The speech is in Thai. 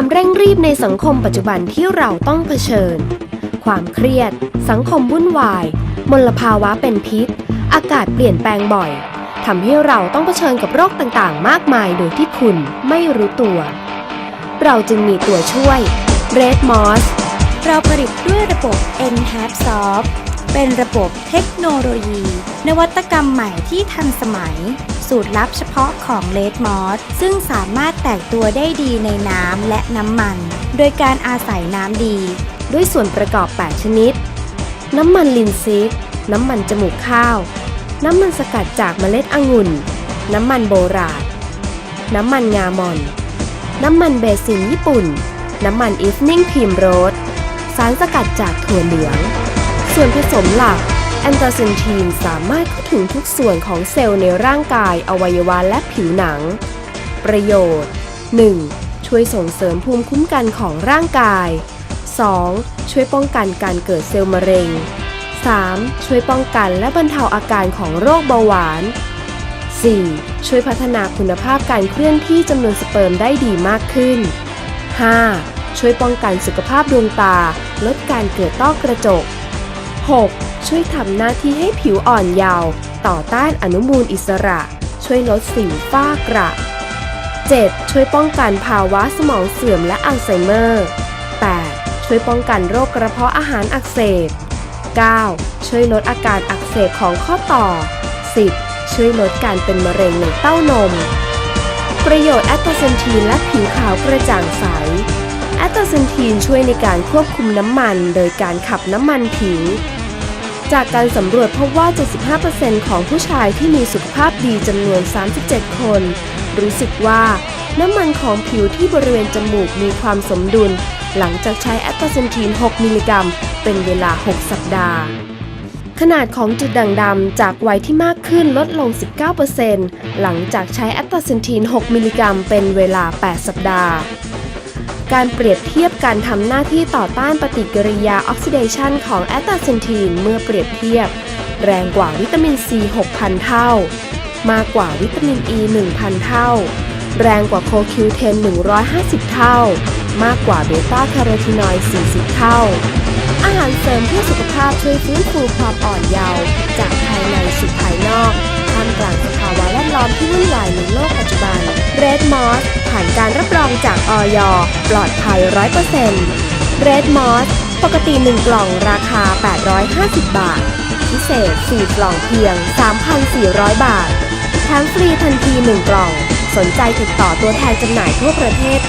ความเร่งรีบในสังคมปัจจุบันที่เราต้องเผชิญ ความเครียด สังคมวุ่นวาย มลภาวะเป็นพิษ อากาศเปลี่ยนแปลงบ่อยทำให้เราต้องเผชิญกับโรคต่างๆ มากมายโดยที่คุณไม่รู้ตัว เราจึงมีตัวช่วย Red Moss เราผลิตด้วยระบบ n t a p Soft เป็นระบบเทคโนโลยี นวัตกรรมใหม่ที่ทันสมัย สูตรลับเฉพาะของ r e d m o s ซึ่งสามารถแตกตัวได้ดีในน้ำและน้ำมัน โดยการอาศัยน้ำดี ด้วยส่วนประกอบ 8 ชนิด น้ำมันลินซิก น้ำมันจมูกข้าว น้ำมันสกัดจากเมล็ดองุ่น น้ำมันโบราณน้ำมันงามอน น้ำมันเบซินญี่ปุ่น น้ำมันอีฟนิ่งพิมโรสสารสกัดจากถั่วเหลือง ส่วนผสมหลัก อนตาซินทีนสามารถเข้าถึงทุกส่วนของเซลล์ในร่างกาย อวัยวะและผิวหนัง ประโยชน์ 1. ช่วยส่งเสริมภูมิคุ้มกันของร่างกาย 2. ช่วยป้องกันการเกิดเซลล์มะเร็ง 3. ช่วยป้องกันและบรรเทาอาการของโรคเบาหวาน 4. ช่วยพัฒนาคุณภาพการเคลื่อนที่จำนวนสเปิร์มได้ดีมากขึ้น 5. ช่วยป้องกันสุขภาพดวงตา ลดการเกิดต้อกระจก 6. ช่วยทำหน้าที่ให้ผิวอ่อนเยาว์ต่อต้านอนุมูลอิสระ ช่วยลดสิวฝ้ากระ 7. ช่วยป้องกันภาวะสมองเสื่อมและอัลไซเมอร์ 8. ช่วยป้องกันโรคกระเพาะอาหารอักเสบ 9. ช่วยลดอาการอักเสบของข้อต่อ 10. ช่วยลดการเป็นมะเร็งในเต้านม ประโยชน์แอตโตเซนทีนและผิวขาวกระจ่างใส แอตโตเซนทีนช่วยในการควบคุมน้ำมัน โดยการขับน้ำมันผิว จากการสำรวจพบว่า 75%ของผู้ชายที่มีสุขภาพดีจำนวน 37 คน รู้สึกว่าน้ำมันของผิวที่บริเวณจมูกมีความสมดุล หลังจากใช้แอตโตเซนทีน 6 มิลลิกรัม เป็นเวลา 6 สัปดาห์ ขนาดของจุดด่างดำจากวัยที่มากขึ้นลดลง 19%หลังจากใช้แอตโตเซนทีน 6 มิลลิกรัม เป็นเวลา 8 สัปดาห์ การเปรียบเทียบการทำหน้าที่ต่อต้านปฏิกิริยาออกซิเดชันของแอตตาเซนทีนเมื่อเปรียบเทียบ แรงกว่าวิตามินซี6,000 เท่า มากกว่าวิตามินอ E 1,000 เท่า แรงกว่าโคคิวเทน150 เท่า มากกว่าเบต้าคโรทีนอยด์40 เท่า อาหารเสริมเพื่อสุขภาพช่วยฟื้นฟูความอ่อนเยาว์จาก มอสผ่านการรับรองจากออยปลอดภัย 100% Red Moss ปกติ 1 กล่องราคา 850 บาท พิเศษ 4 กล่องเพียง 3,400 บาท แถมฟรีทันที 1 กล่อง สนใจติดต่อตัวแทนจำหน่ายทั่วประเทศ